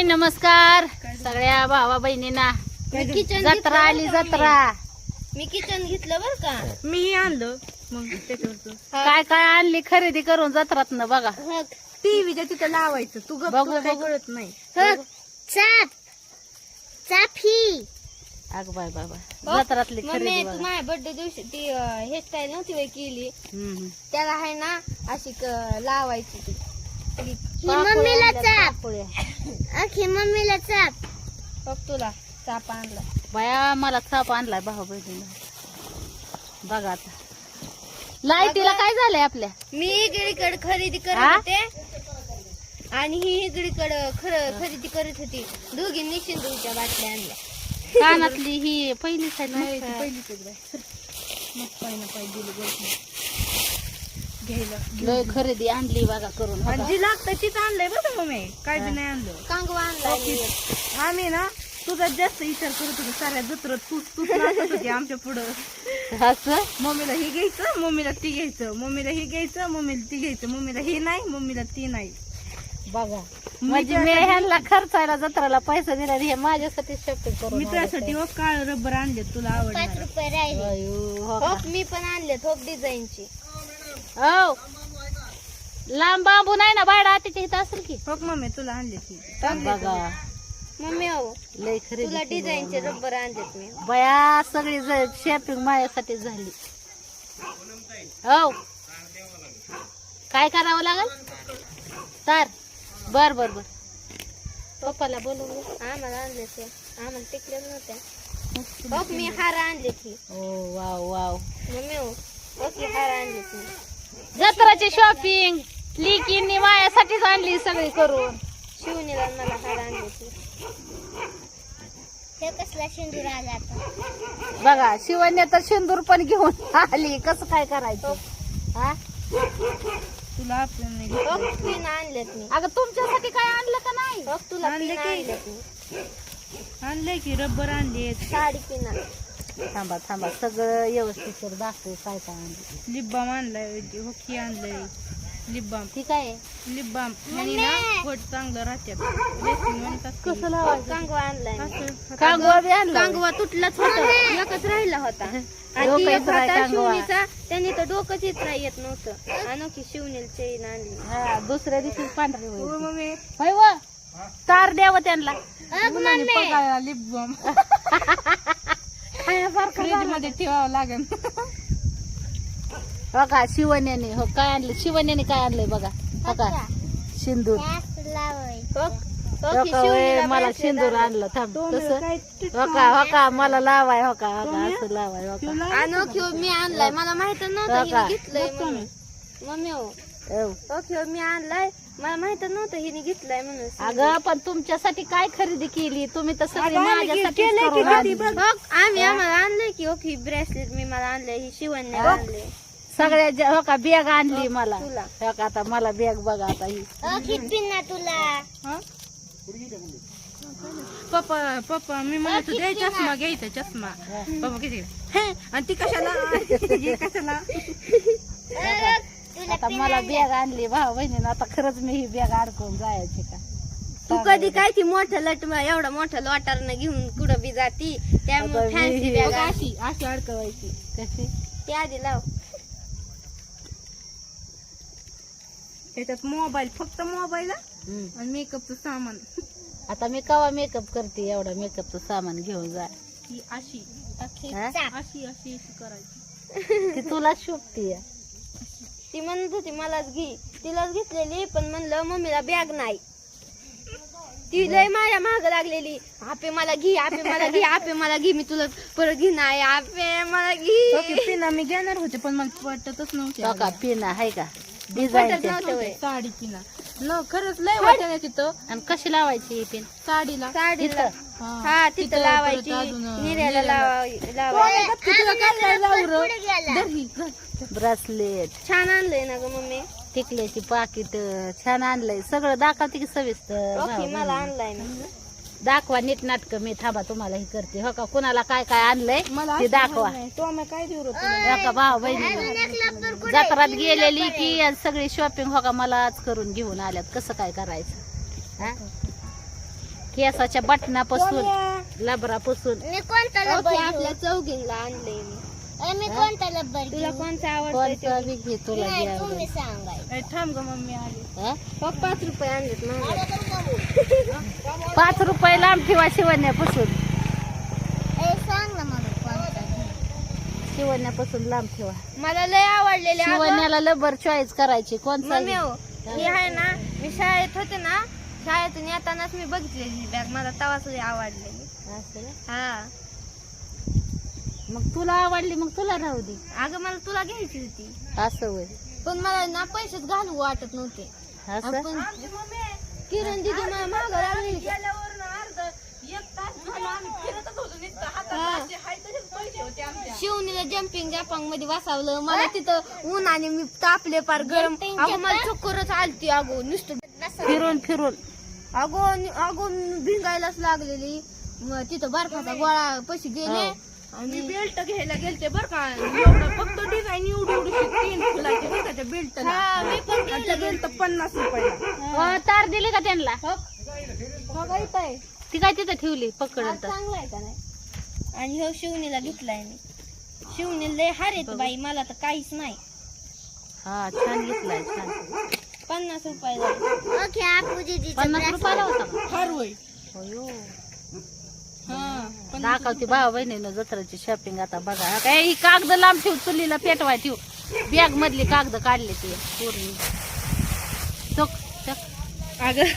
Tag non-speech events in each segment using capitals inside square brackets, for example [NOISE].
हाय नमस्कार. सगळ्या भावा बहिणींना. जत्रा आली जत्रा. मी? किचन घेतलं बर का? मी आणलं. मग काय काय आणली खरेदी करून जत्रात न बघा टीव्हीच्या तिथं लावायचं. तू गप्प बघू, तुला काही बघू. कळत नाही. चाप. चाफी. अग बाय बाय बाय जत्रातली खरेदी बघा. माझ्या बर्थडे दिवशी ती हेअरस्टाईल नव्हती बाई केली. हम्म. त्याला आहे ना अशी क- लावायची ती. आणल्यात, पापड्या. अखी मम्मीला चाप. बघ तुला चाप आणला. बाया मला चाप आणलाय भाऊ बहिणीला. बघा आता. लाईटीला काय झालंय आपल्या? मी इकडे खरेदी करत? होते. आणि ही इकडे खर खरेदी करत होती. दोघींनी सिंदूरच्या बाटल्या आणल्या. कानातली ही पहिलीच आहे हा. मग पाहिजे पाहिजे दिली गोष्ट घ्यायला लय खरेदी आणली बघा करून आणि बघा. जी लागतं तीच आणलंय बरं का मम्मी? काय बी नाही आणलं. कांगवा आणला. आम्ही ना तुझा जास्त विचार करत होतो साऱ्या जत्रत तूच तूच नाचत होती आमच्या पुढं. असं? मम्मीला हे घ्यायचं मम्मीला ती घ्यायचं मम्मीला हे घ्यायचं मम्मीला ती घ्यायचं मम्मीला हे नाही मम्मीला ती नाही. बघा. म्हणजे मी ह्यांना खर्चायला जत्राला पैसा दिला आणि हे माझ्यासाठी शॉपिंग करून मी तुझ्यासाठी हो काळ रबर आणले तुला पाच आवडणार. रुपये राहिले. हो? होप मी पण आणले होप डिझाईनची हो. लांब बांबू नाही ना बायडा तिच्या इथं असेल की. हो मम्मी तुला आणले ती. बघा. मम्मी हो. लय खरेदी तुला डिझाईनचे बघा. रबर आणलेत मी. बया सगळी शॉपिंग माझ्यासाठी झाली. हो. काय करावं लागल? तर बर बर बर. पप्पाला बोलवलं. आम्हाला आणले ते. आम्हाला टिकले नव्हत्या होप मी हार आणले ती. Oh wow wow. मम्मी हो होप मी हार आणले ती. जत्राची शॉपिंग लिकींनी माझ्यासाठीच आणली सगळी करून. शिवणीला मला हार आणले ती हे कसला शेंदूर आला आता? बघा शिवण्या तर शेंदूर पण घेऊन आली. कसं काय करायचं? हा? तुला आणलेत मी. अगं तुमच्यासाठी काय आणलं का नाही? तुला आणले की? आणले की रबर आणले साडी पिन थांबा थांबा. सगळं व्यवस्थित दाखव काय काय आणलं लिप बाम आणलाय होकी आणलंय. लिप बाम ठीक आहे? लिप बाम आणि ना पोट चांगलं रेसिंग म्हणतात की. कसं लावायचं? कांगवा आणलाय मी. असं कांगवा बी आणलं. कांगवा तुटलाच होता. एकच राहिला होता. [LAUGHS] आणि डोकं ती एक येत नाही होता कांगवा. शिवणीचा त्याने तर डोकंच येत नाही येत नव्हतं. अनोखी शिवणील चेन आणली. हा दुसऱ्या दिवशी पांढरी हो होईल मम्मी. होय व तार द्यावं त्यांना. Lip balm. [LAUGHS] फ्रीजमध्ये ठेवावं लागेल. बघा शिवण्याने हो काय आणलं? शिवण्याने काय आणलंय बघा. बघा सिंदूर. हो का, होय, मला सिंदूर आणलं थांब. कसं हो का हो का मला लावाय हो का? हो का असं लावाय हो का? अनोखी मी आणलाय. मला माहीत नव्हतं हो मम्मी हो. हो. मी आणलाय. मला माहीत नव्हतं हिने घेतलाय म्हणून अगं पण तुमच्यासाठी काय खरेदी केली? तुम्ही तर सगळी अगं, आम्ही केलंय की कधी बघ. बघ आम्ही आम्हाला आणलंय की ओके ब्रेसलेट मी मला आणलंय ही शिवण्य आणले सगळ्या ज्या- हो का बॅग आणली मला. तुला. हो का आता मला बॅग बघा आता ही. पिन्ना तुला? हा? पप्पा पप्पा मी म्हणत होते चष्मा घ्यायचा चष्मा. पप्पा किती? हे आणि ती कशाला? [LAUGHS] ही कशाला? आता मला बॅग आणली भाऊ बहिणीनं आता खरंच मी ही बॅग अडकून जायची का? तू कधी काय ती मोठं लट एवढं मोठं लॉटारनं घेऊन कुठं बी जाती? त्यामुळे फॅन्सी बॅग अशी अशी अडकवायची. कशी? ती आधी लाव. त्याच्यात मोबाईल फक्त मोबाईल. आणि मेकअपचं सामान. आता मी कवा मेकअप करते एवढा मेकअपचं सामान घेऊन जा. अशी? अशी अशी अशी करायची. ती तुला शोभती ती म्हणत होती मलाच घे. तिलाच घेतलेली पण म्हणलं मम्मीला बॅग नाही. ती लय माझ्या माग लागलेली. आपे मला घे आपे मला घे आपे मला घे मी तुला परत घे नाही आपे मला घे. पिना मी घेणार होते पण मला पटतच नव्हते. हो का पिन आहे का? डिझाईन होय. साडी पिना. न खरंच लय वाटत तिथं. आणि कशी लावायची ही पिन? साडीला. साडीला. इथं? हा. तिथं लावायची लावा- लावायची. ब्रेसलेट. छान आणलंय ना ग मम्मी? टिकल्याची पाकिट छान आणलंय. सगळं दाखवते की सविस्तर. ओके भाऊ मला. आणलाय ना. दाखवा नीट नाटक. मी थांबा तुम्हाला हे करते. हो का? कुणाला काय काय आणलंय ते दाखवा. तो आम्ही काय देऊ रे तुला? हो का? भाऊ बहिणी. जत्रात गेलेली की सगळी शॉपिंग हो का? मलाच करून घेऊन आल्यात. कसं काय करायचं? हा? केसाच्या बटनापासून लबरापासून. मी कोणता लब्बर आपल्या चौघींना आणलंय मी. मी कोणता लब्बर तुला कोणता बी घे तुला नाही घ्या तुम्ही सांगाय ए, थांब ग मम्मी आली. हा? पाच रुपये आणलेत माझ्या पाच रुपये लांब ठेवा शिवण्यापासून. सांग ना मला कोणता शिवण्यापासून लांब ठेवा. मला लय आवडलेले अगं. शिवण्याला लबर चॉईस करायची कोणता मम्मी हो ही आहे ना मी शाळेत होते ना शाळेतून येतानाच मी बघितलेली बॅग मला तवाच आवडलेली असं ना? हा. मग तुला आवडली मग तुला राहू दे. अगं मला तुला घ्यायची होती. असं होय. पण मला ना पैसेच घालू वाटत नव्हते. असं? आपण किरण दिदी मला मागं लागली शिवनीला जम्पिंग जपांगमध्ये बसावलं. मला तिथं ऊन आणि मी तापले पार गरम अगो मला चक्करच आलती अगो. नुसतं फिरून फिरून. अगो अगो भिंगायलाच लागलेली. मग तिथं बर्फाचा गोळा पैसे गेले. हो. आणि बेल्ट घ्यायला गेलते बर का. एवढं फक्त डिझाईन एवढी एवढी तीन फुलाची बरं का त्या हा बेल्ट पन्नास रुपयाला. अ, तार दिली का त्यांना? बघा इथं आहे. ती काय तिथं ठेवली हा पकडून तर चांगला आहे का नाही? आणि हो शिवणीला घेतलाय मी. शिवणी लय हार येत बाई मला तर काहीच नाही. हा छान घेतलाय छान. पन्नास रुपये पन्नास रुपयाला होता का? फार होय अयो. हा दाखवते भावा बहिणीनं जत्राची शॉपिंग आता बघा. हा काय ही कागद लांब ठेव चुलीला पेटवाय ठेव. बॅग मधली कागद काढले ते पूर्ण चक चक. अगं.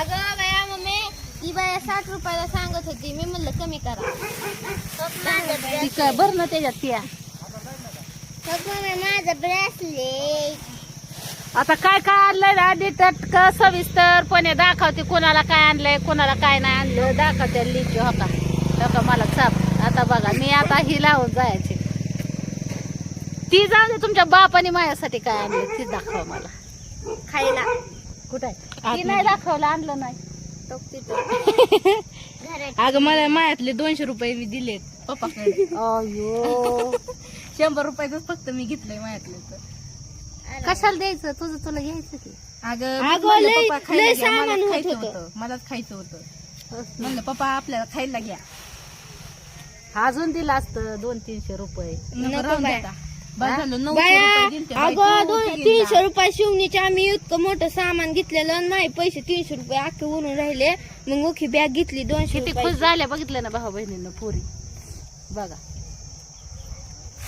अगं बाया मम्मी ती बाया साठ रुपयाला सांगत होती. मी म्हणलं कमी करा. ती काय भर ना त्याच्यात त्या. माझं ब्रेसलेट आता काय काय आणलंय ना डिटट सविस्तर कोणी दाखवते कोणाला काय आणलंय कोणाला काय नाही आणलं. दाखवते लिची हो का? हो का मला? चाप आता बघा मी आता ही लावून जायची. ती जाऊ दे तुमच्या बापाने माझ्यासाठी काय आणलं ती दाखवा मला. खायला. कुठं ती नाही दाखवलं आणलं नाही. [LAUGHS] अगं मला मायातले दोनशे रुपये मी दिलेत पप्पाकडे. अयो [LAUGHS] शंभर रुपयाचं फक्त मी घेतलंय मायातले तर. कशाला द्यायचं? तुझं तुला घ्यायचं की. अगं अगं, म्हणलं लय- पप्पा खायला लय घ्या, सामान मलाच होत खायचं होतं. होतं. मलाच खायचं होतं. म्हणलं पप्पा आपल्याला खायला घ्या. अजून दिलं असतं दोन तीनशे रुपये. नको राहून बाया. देता. बस झालं नऊशे बाया रुपये दिलते बाई, अगं तू दोन तिघींना. तीनशे रुपये शिवणीचे आम्ही इतकं मोठं सामान घेतलेलं आणि माझे पैसे तीनशे रुपये अख्खे उरून राहिले. मग ओखी बॅग घेतली दोनशे किती खुश रुपयाची. झाल्या बघितलं ना भाऊ बहिणीनं पुरी. बघा.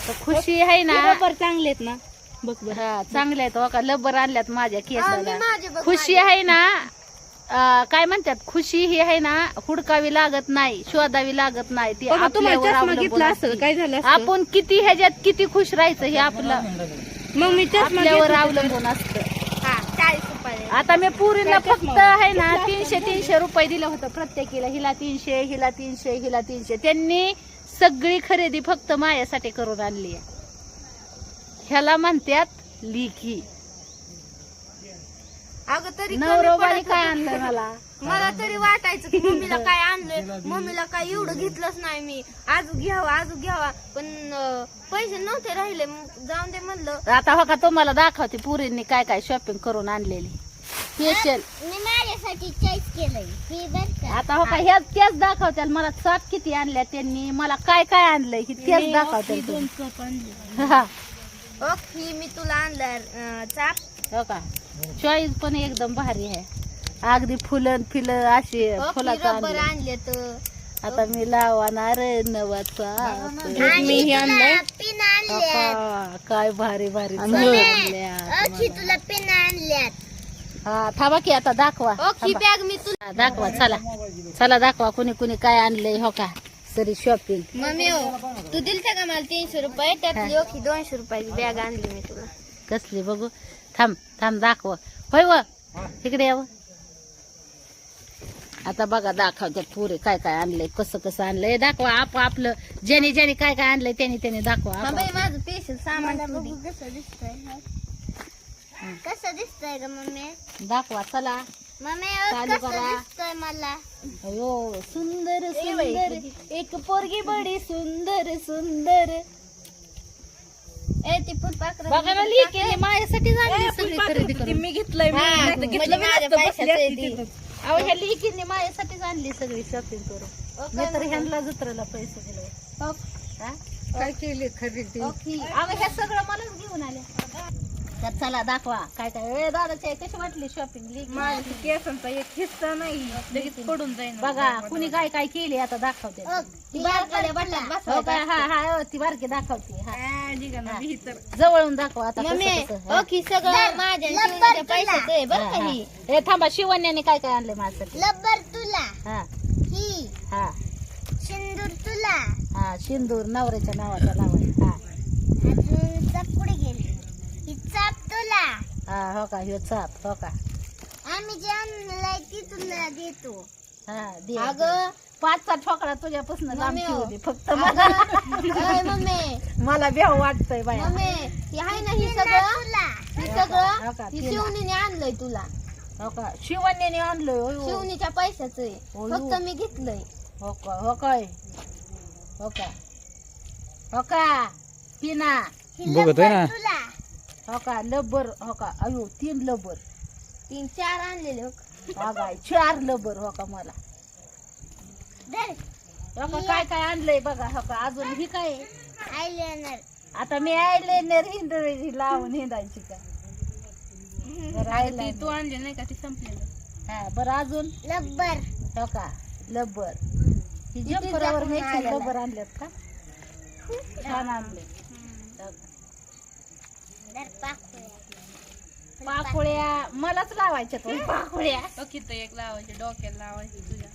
तर खुशी आहे ना? बरोबर चांगले आहेत ना? बघ हा चांगल्या आहेत हो का लबर आणल्यात माझ्या केसाला. खुशी आहे ना अं, काय म्हणतात खुशी ही आहे ना हुडकावी लागत नाही शोधावी लागत नाही ती तुम्हाला आपल्यावर चष्मा अवलंबून घेतला असते. असतं. काय झालं असतं? आपण किती ह्याच्यात किती खुश राहायचं हे आपलं मग मी चष्मा आपल्यावर घेतला. अवलंबून असतं. हा चाळीस रुपये. आता मी पुरीला काय फक्त? आहे ना तीनशे तीनशे रुपये दिलं होतं प्रत्येकीला. हिला तीनशे हिला तीनशे हिला तीनशे. त्यांनी सगळी खरेदी फक्त माझ्यासाठी करून आणली आहे. ह्याला म्हणतात लिखी अगं तरी कमी नवरोबाने पडत काय होतं. आणलं मला? [LAUGHS] मला तरी वाटायचं की मम्मीला काय आणलंय? मम्मीला काय एवढं घेतलंच नाही मी. आजू घ्यावा आजू घ्यावा. पण अं, पैसे नव्हते राहिले. मग जाऊन दे म्हणलं. आता हो का तुम्हाला दाखवते पुरींनी काय काय शॉपिंग करून आणलेली. स्पेशल मी माझ्यासाठी चॉईस केलंय. हे बर का? आता हो का ह्याच त्याच दाखवत्याल मला सात किती आणल्या त्यांनी? मला काय काय आणलंय? ही तेच दाखवत्याल तुम्ही. कप [LAUGHS] हा ओके मी तुला आणलं चाप. हो का? चॉईस पण एकदम भारी आहे. अगदी फुलं फिलं अशी फुलाचं रबर आणलं. आणले तर आता मी लावणार नवाचा. मी हे आणलंय. पिन काय भारी भारी. तुला पिन आणल्यात. हा थांबा की आता दाखवा. थांबा. बॅग मी तुला हा, दाखवा चला. चला दाखवा कुणी कुणी काय आणलंय हो का? सरी शॉपिंग मम्मी हो तू दिलते का मला तीनशे रुपये? त्यातली ओके दोनशे रुपयाची बॅग आणली मी तुला. कसली बघू? थांब थांब दाखव. होय व इकडे यावं आता बघा दाखवते पुरे काय काय आणलंय कसं कसं आणलंय. दाखवा आप आपलं ज्याने ज्याने काय काय आणलंय त्याने त्याने दाखवा हा माझं स्पेशल सामान कसं दिसतंय कसं दिसतंय ग मम्मी? दाखवा चला. चालू करा. दिसतंय मला? अयो सुंदर सुंदर. एक पोरगी बडी सुंदर सुंदर. ए ती फुलपाखरं बघा ना लिकेली माझ्यासाठी झाली ए, सगळी खरेदी करून. मी घेतलंय मी हा, नाही तर म्हणजे घेतलं मी माझ्या नसतं, बसली पैशाचं आहे असती ती. तिथं. अहो ह्या माझ्यासाठी आणली सगळी शॉपिंग करून. मी तर ह्यांना जत्रेला पैसे दिले. हा? काय केली खरेदी? ओके अगं हे सगळं मलाच घेऊन आले तर चला दाखवा काय काय. ए दादाची आई कशी वाटली शॉपिंग माझ्या केसांचा एक हिस्सा नाही. लगेच पडून जाईन. बघा कुणी काय काय केली आता दाखवते. हो काय हा हा हो, ती बारकी दाखवते. हा. जवळून दाखवा आता कसं मम्मी कसं, हा. ओके सगळं माझ्या शिवण्याच्या पैशाचं आहे बरं का हा, ही. हा. ए थांबा शिवण्याने काय काय आणले माझ्यासाठी? लब्बर तुला. हा. ही. हा. सिंदूर तुला. हा सिंदूर नवऱ्याच्या नावाचा लावा हा. अजून चाप पुढे गेली ही चाप तुला हा हो का ह्यो चाप हो का? आम्ही जे आणलंय ती तुला देतो. हा दे. अगं. पाचचा ठोकळा तुझ्यापासून मम्मी हो. फक्त मला अय मम्मी. मला बेव वाटतंय बाया. मम्मी ही आहे ना ही सगळं? ही हो का, सगळं ही तिला. शिवणीने आणलंय तुला. हो का शिवण्याने आणलोय होय, हो. शिवणीच्या पैशाचं आहे. हो, फक्त. मी घेतलंय. हो का हो काय? हो का? हो का पिना? बघतोय ना? हो का? लबर हो का? अयो तीन लबर. तीन चार आणलेले हो. चार लबर हो का मला. हो का? काय काय आणलंय बघा हो का? अजून ही काय आहे? आयलाइनर आता मी आयलाइनर हिंड लावून हिंडायची का? बरं ती eyeliner. तू आणली नाही का? ती संपलेलं. हा बरं अजून? लब्बर हो का? लबर. ही जम्परावर. लबर आणल्यात का? छान आणले हो का? पाकोळ्या मलाच लावायच्या तो. पाकोळ्या तर एक लावायची डोक्याला लावायची तुझ्या.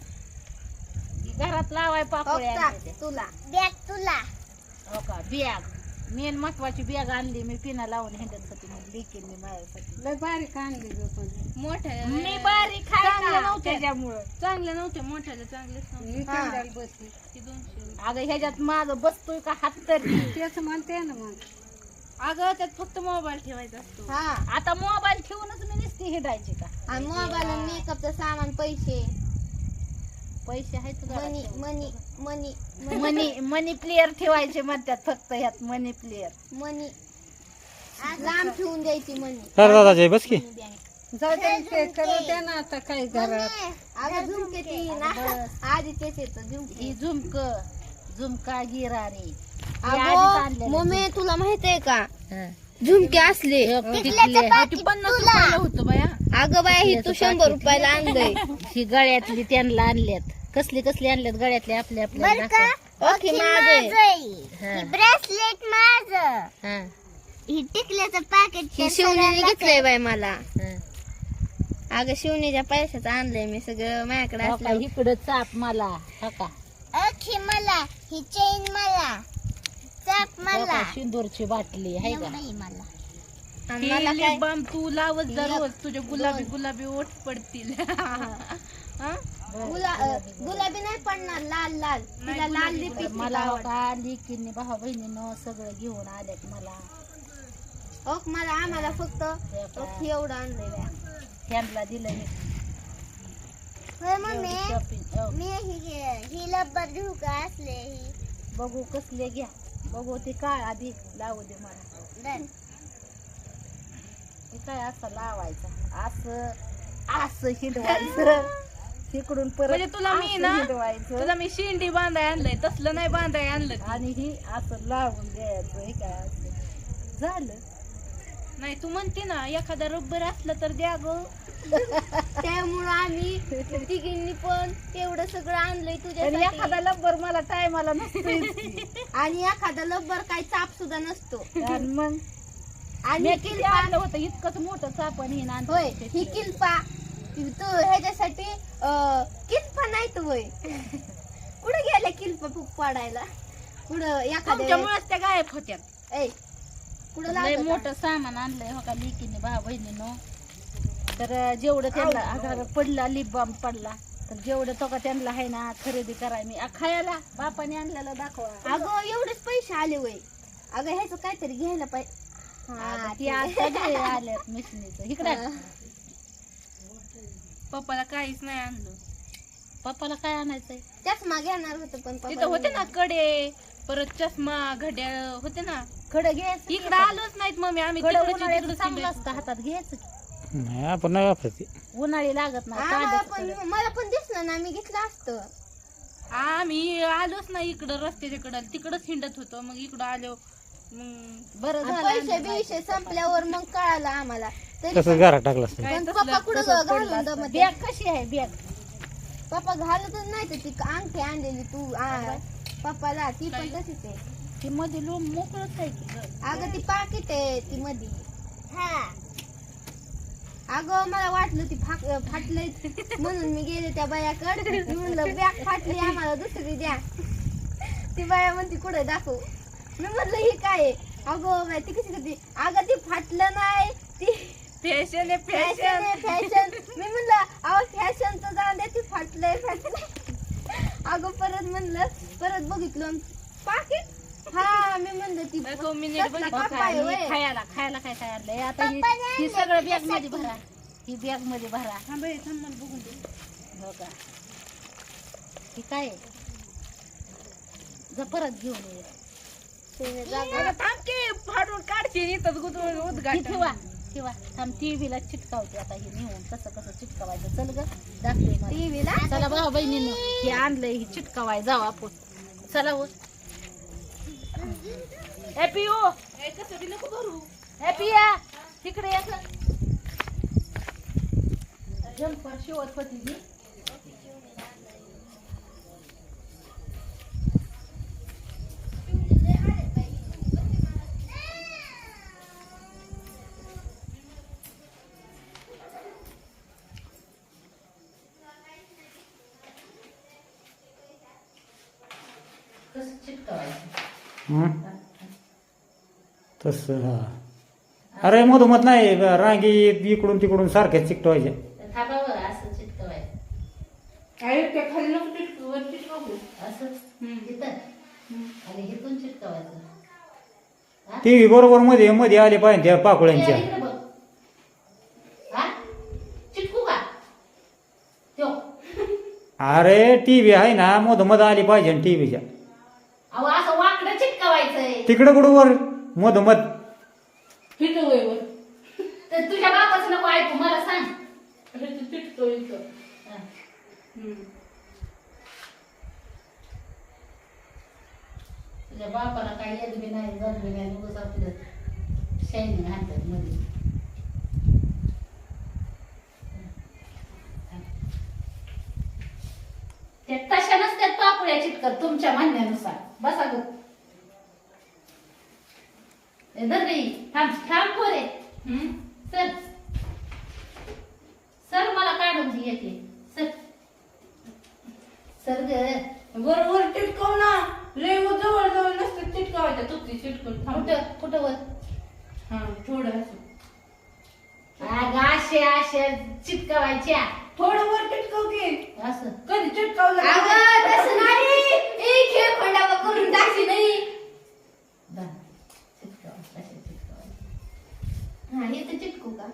घरात लावाय पाकोळ्या. तुला. बॅग तुला. हो का? बॅग. मेन महत्वाची बॅग आणली मी पिना लावून हिंडण्यासाठी मग लेकीन मी माझ्यासाठी. लय बारीक आणली मोठ्या. मी बारीक खायला चांगल्या नव्हत्या नव्हत्या. त्याच्यामुळं. चांगल्या नव्हत्या मोठ्याला चांगलेच नव्हते ती दोनशे अगं ह्याच्यात माझं बसतोय का हात तरी? तेच म्हणते ना मग. अगं त्यात फक्त मोबाईल ठेवायचा असतो. हा. आता मोबाईल ठेवूनच मी नुसती हिंडायची का? आणि मोबाईल मेकअपचं सामान पैसे. पैसे आहेत मनी मनी मनी मनी मनी प्लेअर ठेवायचे म्हणतात फक्त ह्यात मनी प्लेअर मनी लांब ठेवून द्यायची मनी तर दादाचे बस की. ना आता काय अगं झुमके ती ना. आधी तेच येतं झुमके. ही झुमक. झुमका गिरारी. मम्मी तुला माहीत आहे का झुमके असले. पन्नास रुपयाला होतं बाया. अगं बाय ही तू शंभर रुपयाला आणलंय. [LAUGHS] ही गळ्यातली त्यांना आणल्यात. कसली कसली आणल्यात? गळ्यातली आपल्या आपल्या ओके माझं ब्रेसलेट माझं ही. टिकल्याचं पॅकेट ही शिवणीने घेतलंय बाय मला. अगं शिवणीच्या पैशाचं आणलंय मी सगळं माझ्याकडे असलं इकडं चाप मला. हो का? अखी मला. ही चेन मला. चाप हो का, सिंदूरची बाटली आहे का? मला. आणि मला काय? बाम तू लावत जा रोज तुझे गुलाबी गुलाबी ओठ पडतील. [LAUGHS] हा? गुला अ, गुलाबी नाही पडणार लाल लाल. तिला लाल लिपस्टिक मला हो आवडते. का लिकीने भाऊ बहिणीनं सगळं घेऊन आल्यात मला. ओक मला आम्हाला फक्त हे ओक एवढं. त्यांना दिलं हे. शॉपिंग मी ही ही लब्बर घेऊ का असले ही? बघू कसले घ्या. बघू ते काय आधी लावू दे मला. हे काय असं लावायचं? असं असं हिंडवायचं. तिकडून परत म्हणजे तुला मी असं ना हिंडवायचं. तुला मी शेंडी बांधाय आणलंय तसलं नाही बांधाय आणलं आणि ही असं लावून द्यायचं हे काय असं. झालं. नाही तू म्हणते ना एखादा रब्बर असलं तर द्या ग. त्यामुळं आम्ही तिघींनी पण तेवढं सगळं आणलंय आणि तुझ्या एखादा लंबर मला टायमाला नसतोय आणि एखादा लब्बर काही चाप सुद्धा नसतो. आणि मग? आणि मी किती आणलं होतं? इतकंच मोठं चापण ही नांद होय ही किल्पा. तू ह्याच्यासाठी अं, किल्पा नाही तू होय. कुठे गेल्या किल्पा फुक पाडायला? कुठं एखाद्या वेळेस- तुमच्यामुळेच त्या गायब होत्यात ऐ कुठं लय मोठं सामान आणलंय हो का लिकीने भाऊ बहिणीनं तर जेवढं त्यांना अगं पडला लिप बाम पडला तर जेवढं तो का त्यांना आहे ना खरेदी कराय मी. खायला बापाने आणलेलं दाखवा. अगं एवढेच पैसे आले वय. अगं ह्याचं काहीतरी घ्यायला पाहिजे आता ती आता जे आल्यात मिशनीचं. इकडं. पप्पाला काहीच नाही आणलं. पप्पाला काय आणायचंय? चष्मा घेणार होतं पण तिथं होते ना कडे परत चष्मा घड्याळ होते ना. खडं घ्यायचं इकडं आलोच नाहीत मम्मी आम्ही हातात घ्यायचं. नाही आपण नाही वापरत. उन्हाळी लागत नाही आम्हाला पण. मला पण दिसलं ना मी घेतलं असतं. आम्ही आलोच ना इकडं रस्त्याच्याकडं तिकडंच हिंडत होतो. मग इकडं आलो मग बरं आणि झालं पैसे बिशे संपल्यावर मग कळालं आम्हाला. तरी तसंच घरात टाकलं असतं. काय पण तसलं- पप्पा कुठं तसंच घालून पडलं असतं. दमत? बॅग कशी आहे? बॅग. पप्पा घालतच नाही तर ती अंगठी आणलेली तू आ, पप्पाला ती पण तशीच आहे. ती मध्ये लोम मोकळच आहे की गं. अगं ती पाकिट आहे ती मधी. अगं मला वाटलं ती फाक फाटलंय. म्हणून मी गेले त्या बायाकडे. म्हणलं बॅग फाटली आम्हाला दुसरी द्या. ती बाया म्हणते कुठे दाखव. मी म्हणलं ही काय आहे? अगं बाई, ती कशी करते? अगं ती फाटलं नाही. ती फॅशन आहे फॅशन फॅशन आहे फॅशन मी म्हणलं अहो फॅशनचं जाऊन द्या ती फाटलंय फाटलंय. अगं परत म्हणलं परत बघितलं. पाकिट हा मी म्हणलं ती दाखव, मी नीट कसला बघितलं. कप्पा का, आहे होय? खायला खायला काय काय आणलंय आता ही ही सगळं बॅगमध्ये. भरा. ही बॅगमध्ये भरा. थांब हे, थांब मला बघून दे. हो का? ही काय आहे? जा परत घेऊन ये. ते जागा- अगं थांब की फाडून इथंच उद्घाटन. ठेवा ठेवा. थांब टीव्हीला चिटकावते आता हे नेऊन. कसं कसं चिटकावायचं? चल ग दाखवे मला. TV ला चला भाऊ बहिणीनं हे आणलंय हे चिटकावाय जाऊ आपण. चला हो. हॅपी ओ कसं बी नको भरू हॅपी या तिकडे या. जंपर शिवत होती तसं हा. अरे मधोमध नाही रांगी इकडून तिकडून सारख्या चिकटवायच्या. थांबावर असं चिटकवायचं अरे त्या खाली नको चिटकू वर चिटकू असं इथं आणि इथून चिटकवायचं हा? टी व्ही बरोबर मध्ये मध्ये आले पाहिजे त्या पाकुळ्यांच्या. या इकडे बघ. हा? चिटकू का? त्यो. अरे टी व्ही आहे ना मधोमध आली पाहिजे टी व्हीच्या. अहो असं वाकडं चिटकवायचंय. तिकडं कुठं वर? मधोमध वर. तर तुझ्या बापाचं नको ऐकू मला सांग. इथं चिटकव इथं. हा. हम्म. तुझ्या बापाला काही येत बी नाही बी नाही उगाच आपलं शाईन घालतात मध्ये. त्या तशा नसत्यात पापुळ्या चिटकत तुमच्या म्हणण्यानुसार. बसा ग. धर रे. थांब थांब पोरे. सर सर मला काढून दे येते सर सर ग वर चिटकव ना. लय जवळ जवळ नसतं चिटकावायचं. तुपती चिटकून थांब. कुठं कुठं वर? हा थोडं असं. अगं असे असे चिटकवायच्या. थोडं वर चिटकव की. असं. कधी चिटकावलं? अगं तसं नाही. करून नाही दा. चिटकवा, असे चिटकवायचे. हा हे तर चिटकू का?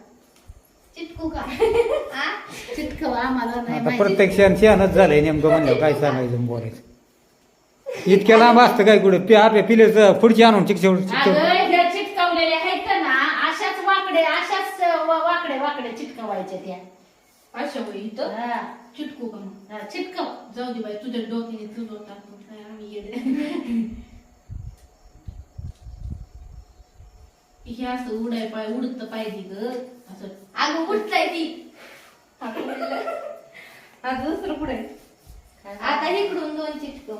चिटकू का? [LAUGHS] आ? चिटकवा आम्हाला नाही आता माहिती. प्रत्येक क्षण शहाणच झालंय नेमकं म्हणलं काय सांगायचं बोलायचं? इतक्या लांब असतं काय कुठं? ते आपल्या पिलेच पुढची आणून चिकटव अगं ह्या चिटकवलेल्या आहेत ना अशाच वाकडे अशाच वा- वाकडे वाकडे चिटकवायच्या त्या. अशा इथं? हा. चिटकू का मग? हा, चिटकव. जाऊ दे बाई तुझ्या डोक्याने तुझं टाकून. काय आम्ही हे असं उडाय पाय उडत पाहिजे ग. असं. अगं उठताय ती. आज दुसरं पुढे आता इकडून दोन चिटकव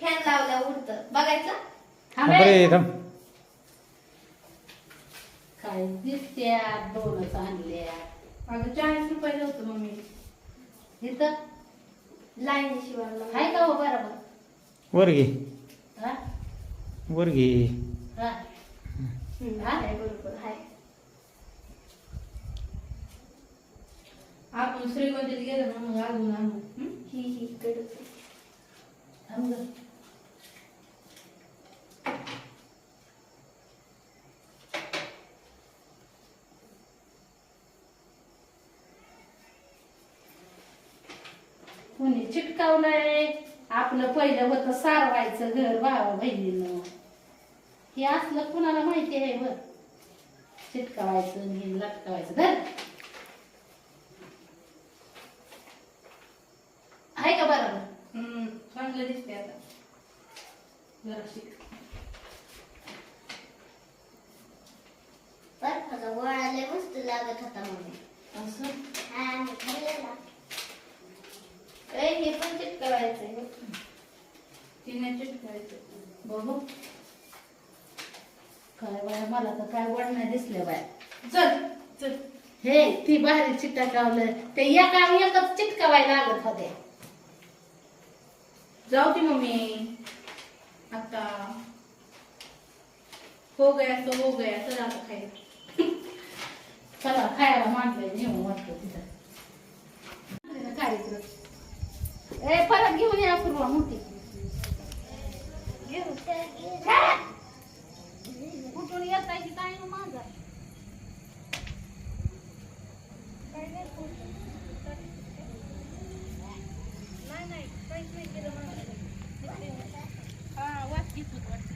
फॅन लावल्या उडत. बघायचं? काय? दिसत्या दोनच आणल्या. अगं चाळीस रुपयाला होतं मम्मी. इथं? लाईन शिवायला आहे का हो बरोबर वर घे. हा? वर घे. हाय बरोबर हाय आपण गेलो ना मग अजून आणू हं? ही ही कडक थांब गं. कोणी चिटकावलंय आपलं पहिलं होतं सारवायचं घर भावा बहिणीनं हे असलं कुणाला माहिती आहे बर चिटकावायचं आणि हे लटकावायचं. धर. आहे का बरोबर हम्म, चांगलं दिसते आता. जरा शिक. बर्फाचा गोळा लय मस्त लागत होता मम्मी असं? हा मी खाल्लेला. ए, हे पण चिटकवायचं तिने चिटकायचं बघू. काय बाय मला तर काय वड नाही दिसले बाय चल चल. हे ती बाहेर चिटकावलं ते एका एकच चिटकावायला लागत होते. जाऊ ती मम्मी. आता हो गया तो हो गया चल आता खायला चला खायला मांडलंय नेऊन वाटतं तिथं. काय इकडं? ए परत घेऊन या पूर्वा मोठी. कुठून येत आहे की काय ना माझा हा वाच घेत होत वाच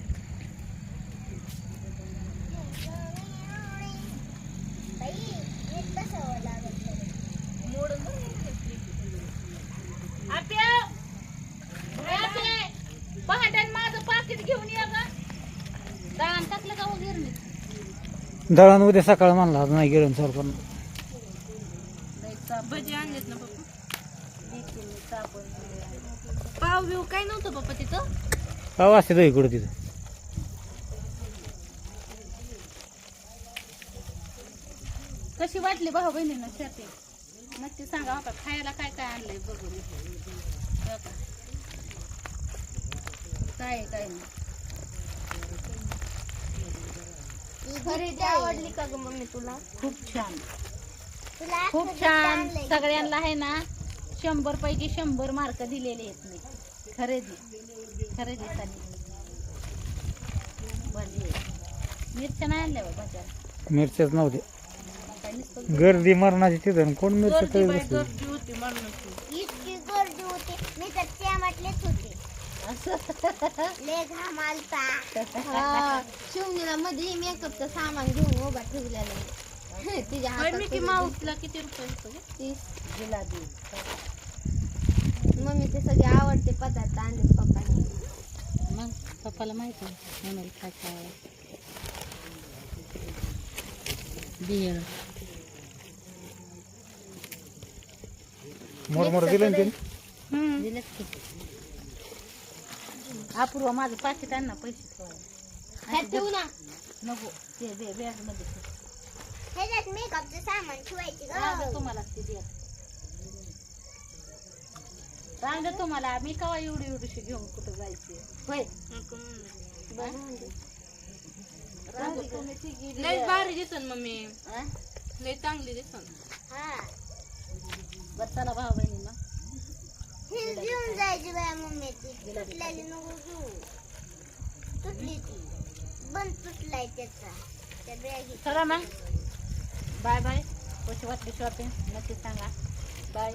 आप्या पहाट्यान माझं पाकिट घेऊन ये ग दळण टाकलं का वगैरे मी दळण उद्या सकाळ म्हणला नाही गेलं सर पण भजी आणलेत ना पप्पा? पाव बिव काय नव्हतं पप्पा तिथं? वाजते तो इकडं तिथं. कशी वाटली भाऊ बहिणीनं शर्टी नक्की सांगा होता खायला काय काय आणलंय बघून? काय काय नाही. खरेदी आवडली का ग मम्मी तुला? खूप छान. तुला खूप छान. सगळ्यांना आहे ना शंभर पैकी शंभर मार्क दिलेले आहेत मी. खरेदी खरेदीसाठी भजी मिरच्या नाही आणल्या बा भाज्या मिरच्याच नव्हते काय नुसतं गर्दी मरणाची तिथं कोण मिरच्या गर्दी तळी बाई बसली? गर्दी होती म्हणून इतकी गर्दी होती. मी तर टमाटलेच होते असं ले घाम आलता शिवणीला मध्ये मेकअपचं सामान घेऊन उभा ठेवलेलं तिच्या हातात माऊसला किती रुपये होतो ग? तीस. गुलाबी मम्मी ते सगळे आवडते पदार्थ आणले पप्पाने. मग पप्पाला माहिती आहे म्हणून काय काय बिळ मोरमोर दिलं ना तिने हम्म. दिलं की. अपूर्व माझं पाकिट आण ना पैसे ठेवायला ह्यात ठेवू ना. नको. ते बॅगमध्ये ठेव. ह्याच्यात मेकअपचं सामान ठेवायचे राहू दे तुम्हाला ते द्या तुम्हाला मी कवा एवढी एवढीशी घेऊन कुठं जायचे? होय. तुम्ही तिघी लय. भारी दिसन मम्मी. हा? लय चांगली दिसन. बरं चला भाऊ बहिणी. घेऊन जायची बाया मम्मी ती तुटलेली नको घेऊ तुटली ती बंद तुटलाय त्याचा त्या बॅगी चला मग बाय बाय कशी वाटली शॉपिंग नक्की सांगा बाय